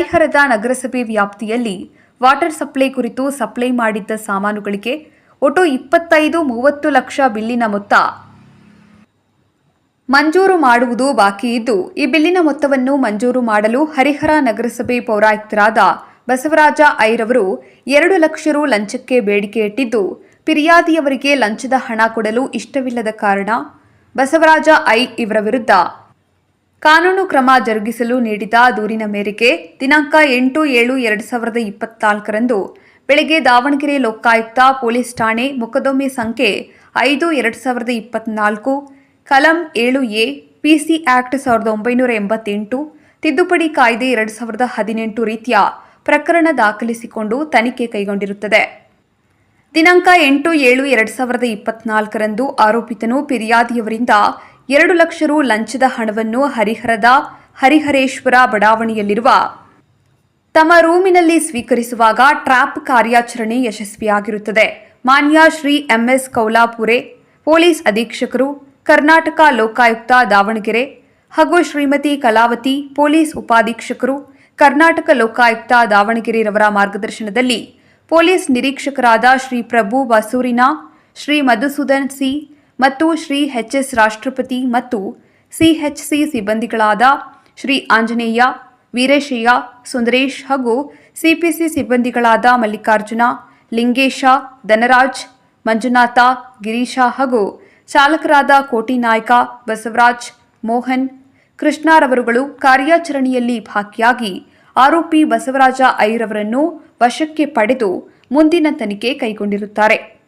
ಹರಿಹರದ ನಗರಸಭೆ ವ್ಯಾಪ್ತಿಯಲ್ಲಿ ವಾಟರ್ ಸಪ್ಲೈ ಕುರಿತು ಸಪ್ಲೈ ಮಾಡಿದ್ದ ಸಾಮಾನುಗಳಿಗೆ ಒಟ್ಟು ಇಪ್ಪತ್ತೈದು, ಮೂವತ್ತು ಲಕ್ಷ ಬಿಲ್ಲಿನ ಮೊತ್ತ. ಮಂಜೂರು ಮಾಡುವುದು ಬಾಕಿ ಇದ್ದು, ಈ ಬಿಲ್ಲಿನ ಮೊತ್ತವನ್ನು ಮಂಜೂರು ಮಾಡಲು ಹರಿಹರ ನಗರಸಭೆ ಪೌರಾಯುಕ್ತರಾದ ಬಸವರಾಜ ಐರವರು ಎರಡು ಲಕ್ಷ ರು ಲಂಚಕ್ಕೆ ಬೇಡಿಕೆ ಇಟ್ಟಿದ್ದು ಫಿರ್ಯಾದಿಯವರಿಗೆ ಲಂಚದ ಹಣ ಕೊಡಲು ಇಷ್ಟವಿಲ್ಲದ ಕಾರಣ ಬಸವರಾಜ ಐ ಇವರ ವಿರುದ್ಧ ಕಾನೂನು ಕ್ರಮ ಜರುಗಿಸಲು ನೀಡಿದ ದೂರಿನ ಮೇರೆಗೆ ದಿನಾಂಕ ಎಂಟು ಏಳು ಎರಡು ಸಾವಿರದ ಇಪ್ಪತ್ನಾಲ್ಕರಂದು ಬೆಳಗ್ಗೆ ದಾವಣಗೆರೆ ಲೋಕಾಯುಕ್ತ ಪೊಲೀಸ್ ಠಾಣೆ ಮೊಕದ್ದಮೆ ಸಂಖ್ಯೆ ಐದು ಎರಡು ಸಾವಿರದ ಇಪ್ಪತ್ನಾಲ್ಕು, ಕಲಂ ಏಳು ಎ ಪಿಸಿ ಆಕ್ಟ್ ಸಾವಿರದ ಒಂಬೈನೂರ ಎಂಬತ್ತೆಂಟು, ತಿದ್ದುಪಡಿ ಕಾಯ್ದೆ ಎರಡು ಸಾವಿರದ ಹದಿನೆಂಟು ರೀತಿಯ ಪ್ರಕರಣ ದಾಖಲಿಸಿಕೊಂಡು ತನಿಖೆ ಕೈಗೊಂಡಿರುತ್ತದೆ. ದಿನಾಂಕ ಎಂಟು ಏಳು ಎರಡು ಸಾವಿರದ ಇಪ್ಪತ್ನಾಲ್ಕರಂದು ಆರೋಪಿತನು ಫಿರ್ಯಾದಿಯವರಿಂದ ಎರಡು ಲಕ್ಷ ರು ಲಂಚದ ಹಣವನ್ನು ಹರಿಹರದ ಹರಿಹರೇಶ್ವರ ಬಡಾವಣೆಯಲ್ಲಿರುವ ತಮ್ಮ ರೂಮಿನಲ್ಲಿ ಸ್ವೀಕರಿಸುವಾಗ ಟ್ರ್ಯಾಪ್ ಕಾರ್ಯಾಚರಣೆ ಯಶಸ್ವಿಯಾಗಿರುತ್ತದೆ. ಮಾನ್ಯ ಶ್ರೀ ಎಂಎಸ್ ಕೌಲಾಪುರೆ, ಪೊಲೀಸ್ ಅಧೀಕ್ಷಕರು, ಕರ್ನಾಟಕ ಲೋಕಾಯುಕ್ತ ದಾವಣಗೆರೆ ಹಾಗೂ ಶ್ರೀಮತಿ ಕಲಾವತಿ, ಪೊಲೀಸ್ ಉಪಾಧೀಕ್ಷಕರು, ಕರ್ನಾಟಕ ಲೋಕಾಯುಕ್ತ ದಾವಣಗೆರೆರವರ ಮಾರ್ಗದರ್ಶನದಲ್ಲಿ ಪೊಲೀಸ್ ನಿರೀಕ್ಷಕರಾದ ಶ್ರೀ ಪ್ರಭು ಬಸೂರಿನ, ಶ್ರೀ ಮಧುಸೂದನ್ ಸಿ ಮತ್ತು ಶ್ರೀ ಎಚ್ಎಸ್ ರಾಷ್ಟ್ರಪತಿ ಮತ್ತು ಸಿಎಚ್ಸಿ ಸಿಬ್ಬಂದಿಗಳಾದ ಶ್ರೀ ಆಂಜನೇಯ, ವೀರೇಶಯ್ಯ, ಸುಂದರೇಶ್ ಹಾಗೂ ಸಿಪಿಸಿ ಸಿಬ್ಬಂದಿಗಳಾದ ಮಲ್ಲಿಕಾರ್ಜುನ, ಲಿಂಗೇಶ, ಧನರಾಜ್, ಮಂಜುನಾಥ, ಗಿರೀಶ ಹಾಗೂ ಚಾಲಕರಾದ ಕೋಟಿ ನಾಯ್ಕ ಬಸವರಾಜ್, ಮೋಹನ್, ಕೃಷ್ಣಾರವರುಗಳು ಕಾರ್ಯಾಚರಣೆಯಲ್ಲಿ ಭಾಗಿಯಾಗಿ ಆರೋಪಿ ಬಸವರಾಜ ಐರವರನ್ನು ವಶಕ್ಕೆ ಪಡೆದು ಮುಂದಿನ ತನಿಖೆ ಕೈಗೊಂಡಿರುತ್ತಾರೆ.